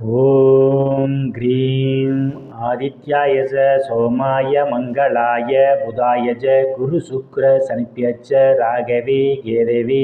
ॐ आदित्याय च सोमाय मङ्गलाय बुधाय च குருசுக்ரசனிப்பியச்ச ராகவே கேதவே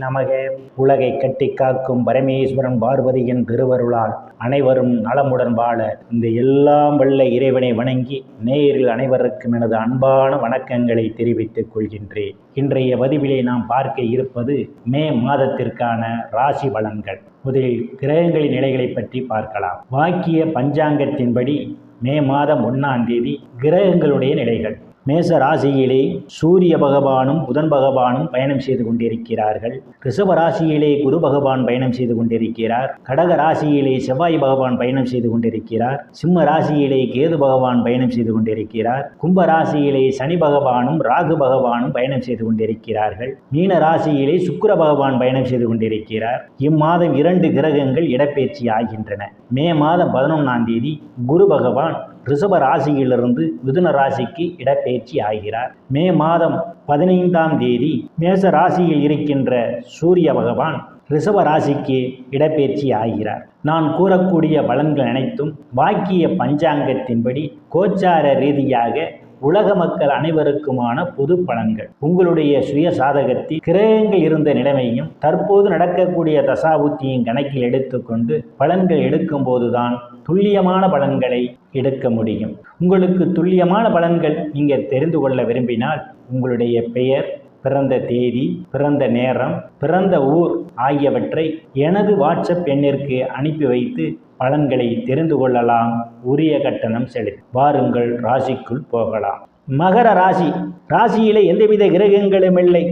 நமக உலகை கட்டி காக்கும் பரமேஸ்வரன் பார்வதியின் திருவருளால் அனைவரும் நலமுடன் வாழ இந்த எல்லாம் வல்ல இறைவனை வணங்கி நேயர்கள் அனைவருக்கும் எனது அன்பான வணக்கங்களை தெரிவித்துக் கொள்கின்றேன் இன்றைய பதிவிலே நாம் பார்க்க இருப்பது மே மாதத்திற்கான ராசி பலன்கள் முதலில் கிரகங்களின் நிலைகளை பற்றி பார்க்கலாம் வாக்கிய பஞ்சாங்கத்தின்படி மே மாதம் ஒன்றாம் தேதி கிரகங்களுடைய நிலைகள். மேச ராசியிலே சூரிய பகவானும் புதன் பகவானும் பயணம் செய்து கொண்டிருக்கிறார்கள். ரிஷப ராசியிலே குரு பகவான் பயணம் செய்து கொண்டிருக்கிறார். கடக ராசியிலே செவ்வாய் பகவான் பயணம் செய்து கொண்டிருக்கிறார். சிம்ம ராசியிலே கேது பகவான் பயணம் செய்து கொண்டிருக்கிறார். கும்ப ராசியிலே சனி பகவானும் ராகு பகவானும் பயணம் செய்து கொண்டிருக்கிறார்கள். மீன ராசியிலே சுக்கர பகவான் பயணம் செய்து கொண்டிருக்கிறார். இம்மாதம் இரண்டு கிரகங்கள் இடப்பெயர்ச்சி ஆகின்றன. மே மாதம் பதினொன்றாம் தேதி குரு பகவான் ரிஷப ராசியிலிருந்து மிதுன ராசிக்கு இடப்பெயர்ச்சி ஆகிறார். மே மாதம் பதினைந்தாம் தேதி மேச ராசியில் இருக்கின்ற சூரிய பகவான் ரிஷப ராசிக்கு இடப்பெயர்ச்சி ஆகிறார். நான் கூறக்கூடிய பலன்கள் அனைத்தும் வாக்கிய பஞ்சாங்கத்தின்படி கோச்சார ரீதியாக உலக மக்கள் அனைவருக்குமான பொது பலன்கள். உங்களுடைய சுய சாதகத்தில் கிரகங்கள் இருந்த நிலைமையும் தற்போது நடக்கக்கூடிய தசாபுத்தியும் கணக்கில் எடுத்துக்கொண்டு பலன்கள் எடுக்கும் போதுதான் துல்லியமான பலன்களை எடுக்க முடியும். உங்களுக்கு துல்லியமான பலன்கள் நீங்கள் தெரிந்து கொள்ள விரும்பினால் உங்களுடைய பெயர் பிறந்த தேதி பிறந்த நேரம் பிறந்த ஊர் ஆகியவற்றை எனது வாட்ஸ்அப் எண்ணிற்கு அனுப்பி வைத்து பலன்களை தெரிந்து கொள்ளலாம். உரிய கட்டணம் செலுத்தி வாருங்கள் ராசிக்குள் போகலாம். மகர ராசி ராசியிலே எந்தவித கிரகங்களும் இல்லை.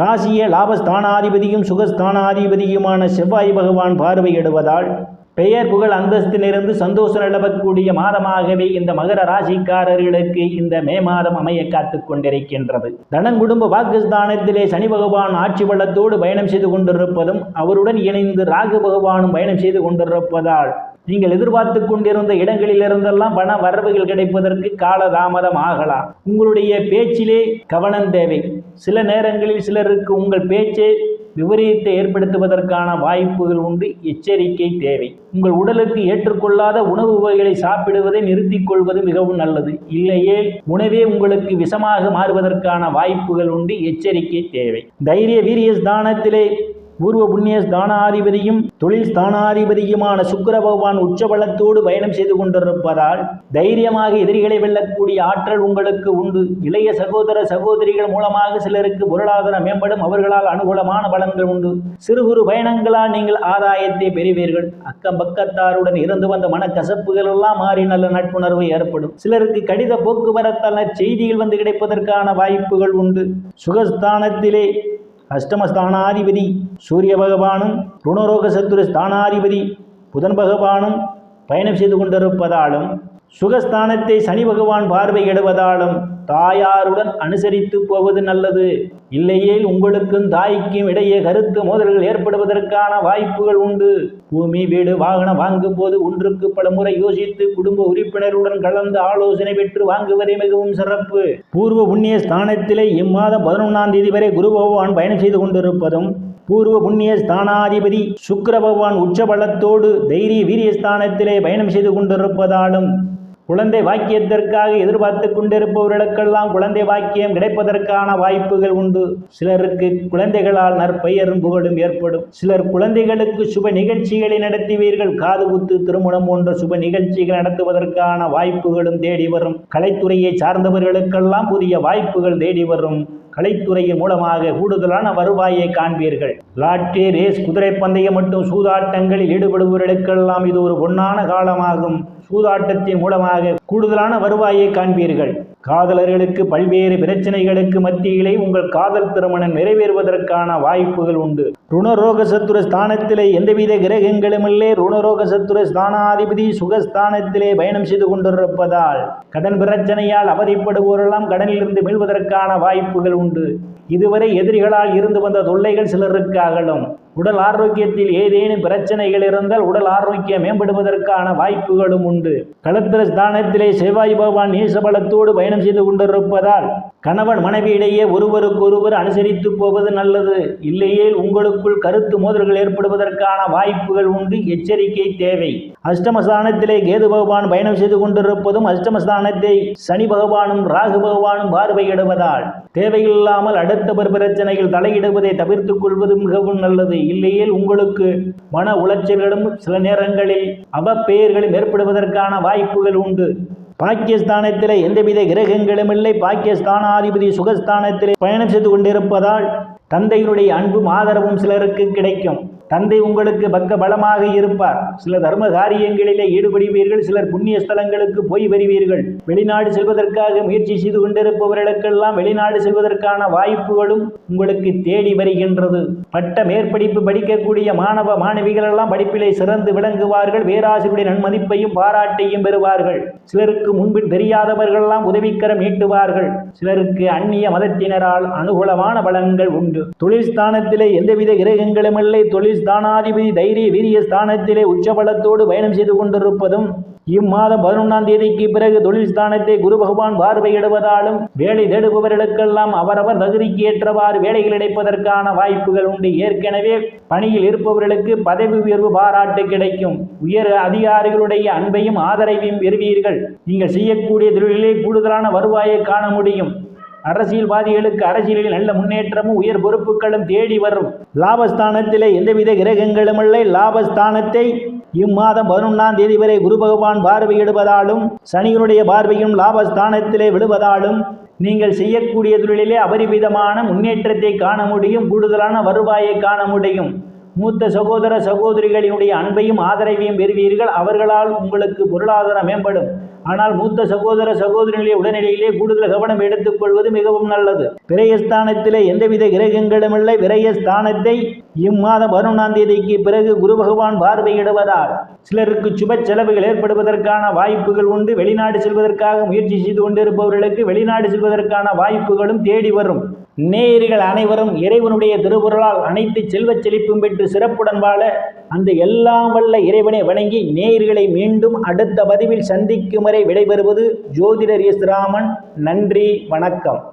ராசிய லாபஸ்தானாதிபதியும் சுகஸ்தானாதிபதியுமான செவ்வாய் பகவான் பார்வையிடுவதால் பெயர் புகழ் அந்தஸ்திலிருந்து சந்தோஷம் நிலவக்கூடிய மாதமாகவே இந்த மகர ராசிக்காரர்களுக்கு இந்த மே மாதம் அமைய காத்து கொண்டிருக்கின்றது. தனங்குடும்ப பாகிஸ்தானத்திலே சனி பகவான் ஆட்சி வளத்தோடு பயணம் செய்து கொண்டிருப்பதும் அவருடன் இணைந்து ராகு பகவானும் பயணம் செய்து கொண்டிருப்பதால் நீங்கள் எதிர்பார்த்து கொண்டிருந்த இடங்களில் இருந்தெல்லாம் பண வரவுகள் கிடைப்பதற்கு காலதாமதம் ஆகலாம். உங்களுடைய பேச்சிலே கவனம் தேவை. சில நேரங்களில் சிலருக்கு உங்கள் பேச்சே விபரீதத்தை ஏற்படுத்துவதற்கான வாய்ப்புகள் உண்டு. எச்சரிக்கை தேவை. உங்கள் உடலுக்கு ஏற்றுக்கொள்ளாத உணவு வகைகளை சாப்பிடுவதை நிறுத்திக் கொள்வது மிகவும் நல்லது. இல்லையே உணவே உங்களுக்கு விஷமாக மாறுவதற்கான வாய்ப்புகள் உண்டு. எச்சரிக்கை தேவை. தைரிய வீரிய ஸ்தானத்திலே பூர்வ புண்ணிய ஸ்தானாதிபதியும் தொழில் ஸ்தானாதிபதியுமான சுக்கர பகவான் உச்சபலத்தோடு பயணம் செய்து கொண்டிருப்பதால் தைரியமாக எதிரிகளை வெல்லக்கூடிய ஆற்றல் உங்களுக்கு உண்டு. இளைய சகோதர சகோதரிகள் மூலமாக சிலருக்கு பொருளாதார மேம்படும் அவர்களால் அனுகூலமான பலன்கள் உண்டு. சிறு குறு பயணங்களால் நீங்கள் ஆதாயத்தை பெறுவீர்கள். அக்கம் பக்கத்தாருடன் இருந்து வந்த மனக்கசப்புகள் எல்லாம் மாறி நல்ல நட்புணர்வு ஏற்படும். சிலருக்கு கடித போக்குவரத்தான செய்திகள் வந்து கிடைப்பதற்கான வாய்ப்புகள் உண்டு. சுகஸ்தானத்திலே அஷ்டமஸ்தானாதிபதி சூரிய பகவானும் ருணரோக சத்துரு ஸ்தானாதிபதி புதன் பகவானும் பயணம் செய்து கொண்டிருப்பதாலும் சுகஸ்தானத்தை சனி பகவான் பார்வையிடுவதாலும் தாயாருடன் அனுசரித்து போவது நல்லது. இல்லையேல் உங்களுக்கும் தாய்க்கும் இடையே கருத்து மோதல்கள் ஏற்படுவதற்கான வாய்ப்புகள் உண்டு. பூமி வீடு வாகனம் வாங்கும் போது ஒன்றுக்கு பல முறை யோசித்து குடும்ப உறுப்பினருடன் கலந்து ஆலோசனை பெற்று வாங்குவதே மிகவும் சிறப்பு. பூர்வ புண்ணிய ஸ்தானத்திலே இம்மாதம் பதினொன்றாம் தேதி வரை குரு பகவான் பயணம் செய்து கொண்டிருப்பதும் பூர்வ புண்ணிய ஸ்தானாதிபதி சுக்கர பகவான் உச்சபலத்தோடு தைரிய வீரிய ஸ்தானத்திலே பயணம் செய்து கொண்டிருப்பதாலும் குழந்தை வாக்கியத்திற்காக எதிர்பார்த்து கொண்டிருப்பவர்களுக்கெல்லாம் குழந்தை வாக்கியம் கிடைப்பதற்கான வாய்ப்புகள் உண்டு. சிலருக்கு குழந்தைகளால் நற்பெயரும் புகழும் ஏற்படும். சிலர் குழந்தைகளுக்கு சுப நிகழ்ச்சிகளை நடத்துவீர்கள். காது குத்து திருமணம் போன்ற சுப நிகழ்ச்சிகள் நடத்துவதற்கான வாய்ப்புகளும் தேடி வரும். கலைத்துறையை சார்ந்தவர்களுக்கெல்லாம் புதிய வாய்ப்புகள் தேடி வரும். கலைத்துறையின் மூலமாக கூடுதலான வருவாயை காண்பீர்கள். லாட்டரி ரேஸ் குதிரை பந்தயம் மற்றும் சூதாட்டங்களில் ஈடுபடுபவர்களுக்கெல்லாம் இது ஒரு பொன்னான காலமாகும். சூதாட்டத்தின் மூலமாக கூடுதலான வருவாயை காண்பீர்கள். காதலர்களுக்கு பல்வேறு பிரச்சனைகளுக்கு மத்தியிலே உங்கள் காதல் திருமணம் நிறைவேறுவதற்கான வாய்ப்புகள் உண்டு. ருணரோக சத்துர ஸ்தானத்திலே எந்தவித கிரகங்களும் இல்லை ருணரோக சத்துர ஸ்தானாதிபதி சுகஸ்தானத்திலே பயணம் செய்து கொண்டிருப்பதால் கடன் பிரச்சனையால் அவதிப்படுவோரெல்லாம் கடனிலிருந்து மீள்வதற்கான வாய்ப்புகள் உண்டு. இதுவரை எதிரிகளால் இருந்து வந்த தொல்லைகள் சிலருக்கு அகலும் உடல் ஆரோக்கியத்தில் ஏதேனும் பிரச்சனைகள் இருந்தால் உடல் ஆரோக்கியம் மேம்படுவதற்கான வாய்ப்புகளும் உண்டு. களத்திர ஸ்தானத்திலே செவ்வாய் பகவான் நீசபலத்தோடு பயணம் செய்து கொண்டிருப்பதால் கணவன் மனைவியிடையே ஒருவருக்கொருவர் அனுசரித்து போவது நல்லது. இல்லையே உங்களுக்குள் கருத்து மோதல்கள் ஏற்படுவதற்கான வாய்ப்புகள் உண்டு. எச்சரிக்கை தேவை. அஷ்டமஸ்தானத்திலே கேது பகவான் பயணம் செய்து கொண்டிருப்பதும் அஷ்டமஸ்தானத்தை சனி பகவானும் ராகு பகவானும் பார்வையிடுவதால் தேவையில்லாமல் அடுத்த பிரச்சனைகள் தலையிடுவதை தவிர்த்துக் கொள்வது மிகவும் நல்லது. இல்லையேல் உங்களுக்கு மன உளைச்சல்களும் சில நேரங்களில் அவப்பெயர்களும் ஏற்படுவதற்கான வாய்ப்புகள் உண்டு. பாக்கியஸ்தானத்திலே எந்தவித கிரகங்களும் இல்லை. பாக்கியஸ்தானாதிபதி சுகஸ்தானத்திலே பயணம் செய்து கொண்டிருப்பதால் தந்தையினுடைய அன்பும் ஆதரவும் சிலருக்கு கிடைக்கும். தந்தை உங்களுக்கு பக்க பலமாக இருப்பார். சில தர்ம காரியங்களிலே ஈடுபடுவீர்கள். சிலர் புண்ணிய ஸ்தலங்களுக்கு போய் வருவீர்கள். வெளிநாடு செல்வதற்காக முயற்சி செய்து கொண்டிருப்பவர்களுக்கெல்லாம் வெளிநாடு செல்வதற்கான வாய்ப்புகளும் உங்களுக்கு தேடி வருகின்றது. பட்ட மேற்படிப்பு படிக்கக்கூடிய மாணவ மாணவிகள் எல்லாம் படிப்பிலே சிறந்து விளங்குவார்கள். பேராசிரியருடைய நன்மதிப்பையும் பாராட்டையும் பெறுவார்கள். சிலருக்கு முன்பின் தெரியாதவர்களெல்லாம் உதவிக்கரம் நீட்டுவார்கள். சிலருக்கு அந்நிய மதத்தினரால் அனுகூலமான பலன்கள் உண்டு. தொழில் ஸ்தானத்திலே எந்தவித கிரகங்களும் இல்லை தொழில் ஸ்தானாதிபதி தைரிய வீரிய ஸ்தானத்திலே உச்சபலத்தோடு பயணம் செய்து கொண்டிருப்பதும் இம்மாதம் பதினொன்றாம் தேதிக்கு பிறகு தொழில் ஸ்தானத்தை குரு பகவான் பார்வையிடுவதாலும் வேலை தேடுபவர்களுக்கெல்லாம் அவரவர் தகுதிக்கு ஏற்றவாறு வேலைகள் கிடைப்பதற்கான வாய்ப்புகள் உண்டு. ஏற்கனவே பணியில் இருப்பவர்களுக்கு பதவி உயர்வு பாராட்டு கிடைக்கும். உயர் அதிகாரிகளுடைய அன்பையும் ஆதரவையும் பெறுவீர்கள். நீங்கள் செய்யக்கூடிய தொழிலே கூடுதலான வருவாயை காண முடியும். அரசியல்வாதிகளுக்கு அரசியலில் நல்ல முன்னேற்றமும் உயர் பொறுப்புகளும் தேடி வரும். லாபஸ்தானத்திலே எந்தவித கிரகங்களும் இல்லை. லாபஸ்தானத்தை இம்மாதம் பதினொன்றாம் தேதி வரை குரு பகவான் பார்வையிடுவதாலும் சனியினுடைய பார்வையும் லாபஸ்தானத்திலே விழுவதாலும் நீங்கள் செய்யக்கூடிய தொழிலிலே அபரிவிதமான முன்னேற்றத்தை காண முடியும் கூடுதலான வருவாயை காண முடியும். மூத்த சகோதர சகோதரிகளினுடைய அன்பையும் ஆதரவையும் பெறுவீர்கள். அவர்களால் உங்களுக்கு பொருளாதாரம் மேம்படும். ஆனால் மூத்த சகோதர சகோதரிகளை உடனடியிலே கூடுதல் கவனம் எடுத்துக்கொள்வது மிகவும் நல்லது. விரயஸ்தானத்திலே எந்தவித கிரகங்களும் இல்லை. விரயஸ்தானத்தை இம்மாதம் பதினொன்றாம் தேதிக்கு பிறகு குரு பகவான் பார்வையிடுவதால் சிலருக்கு சுப செலவுகள் ஏற்படுவதற்கான வாய்ப்புகள் உண்டு. வெளிநாடு செல்வதற்காக முயற்சி செய்து கொண்டிருப்பவர்களுக்கு வெளிநாடு செல்வதற்கான வாய்ப்புகளும் தேடி வரும். நேயர்கள் அனைவரும் இறைவனுடைய திருவுருளால் அனைத்து செல்வச் செழிப்பும் பெற்று சிறப்புடன் வாழ அந்த எல்லாம் வல்ல இறைவனை வணங்கி நேயர்களை மீண்டும் அடுத்த பதிவில் சந்திக்கும் வரை விடைபெறுவது ஜோதிடர் எஸ் ராமன். நன்றி வணக்கம்.